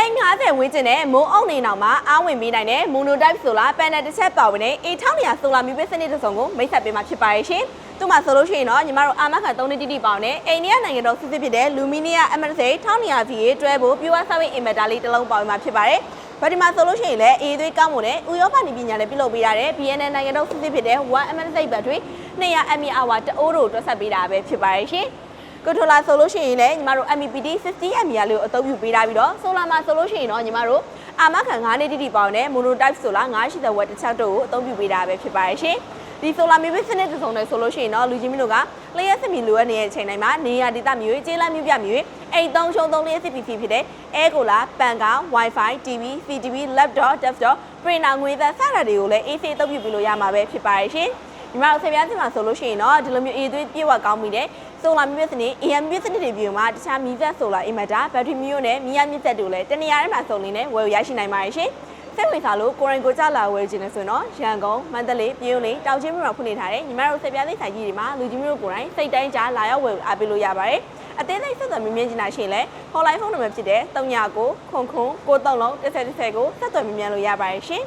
သိန်း90ဝန်းကျင်နဲ့မိုးအောင်နေနောက်မှာအားဝင်ပေးနိုင်တဲ့ monotype solar panel တစ်ချက်ပါဝင်တဲ့ A1200 solar မြူပစနစ်တစ်စုံကိုမိတ်ဆက်ပေးမှာဖြစ်ပါရဲ့ရှင်။သူ့မှာဆိုလို့ရှိရင်တော့ညီမတို့အာမခံ3နှစ်တိတိပေါင်နဲ့အိန္ဒိယနိုင်ငံတော်စစ်စစ်ဖြစ်တဲ့ Lumia MSA 1200 VA တွဲဖို့ pure service inverter လေးတစ်လုံးပေါင်မှာဖြစ်ပါတယ်။ဗဒီမှာဆိုလို့ရှိရင်လည်းအေးသွေးကောင်းမွန်တဲ့ဥရောပနေပညာနဲ့ပြုလုပ်ပေးရတဲ့ BNN နိုင်ငံတော်စစ်စစ်ဖြစ်တဲ့ 1MSA ဘက်ထရီ200 mAh တအိုးတို့တွက်ဆက်ပေးတာပဲဖြစ်ပါရဲ့ရှင်။ ကွန်ထရိုလာဆိုလို့ရှိရင်လည်းညီမတို့ MEPD 60 mAh လေးကိုအသုံးပြုပေးထားပြီးတော့ဆိုလာမှာဆိုလို့ရှိရင်တော့ညီမတို့အာမခံ9နှစ်တိတိပေါင်းနဲ့ monotype solar 980 watt တစ်ချက်တို့ကိုအသုံးပြုပေးတာပဲဖြစ်ပါရဲ့ရှင်ဒီ solar မျိုးစနစ်တစ်စုံနဲ့ဆိုလို့ရှိရင်တော့လူကြီးမတို့ကလျှက်စစ်မီလိုအပ်နေတဲ့အချိန်တိုင်းမှာနေရာဒေသမျိုးကျေးလမ်းမျိုးပြမျိုးအိမ်သုံးရှုံးသုံးလျှက်စစ်ပစ္စည်းဖြစ်တဲ့ air cooler, pan ကောင် wifi, TV, CTV, laptop, desktop, printer ငွေသက်စတာတွေကိုလည်း AC အသုံးပြုပေးလို့ရမှာပဲဖြစ်ပါရဲ့ရှင် ဒီမှာဆေးပြားစင်မှာဆိုလို့ရှိရင်တော့ဒီလိုမျိုးအေးသွေးပြေဝကောင်းပြီတဲ့ဆိုလာမြစ်စနစ် AM မြစ်စနစ်တွေပြီးမှတခြားမီးသက်ဆိုလာအင်ဗာတာဘက်ထရီမျိုးနဲ့မီးရမြစ်သက်တို့လည်းတနေရာထဲမှာစုံလင်းနဲ့ဝယ်ရရှိနိုင်ပါတယ်ရှင်စိတ်ဝင်စားလို့ကိုရင်ကိုကြလာဝယ်ခြင်းနဲ့ဆိုရင်တော့ရန်ကုန်မန္တလေးပြည်ဦးလေးတောင်ချင်းမြို့မှာဖွင့်နေထားတဲ့ညီမတို့ဆေးပြားသိဆိုင်ကြီးတွေမှာလူကြီးမျိုးကိုယ်တိုင်စိတ်တိုင်းကြားလာရောက်ဝယ်အားပေးလို့ရပါတယ်အသေးစိတ်ဆက်သွယ်မြင်မြင်ချင်တာရှိရင်လည်း hotline ဖုန်းနံပါတ်ဖြစ်တဲ့39ခုခုခု93လုံး1010ကိုဆက်သွယ်မြင်မြင်လို့ရပါတယ်ရှင်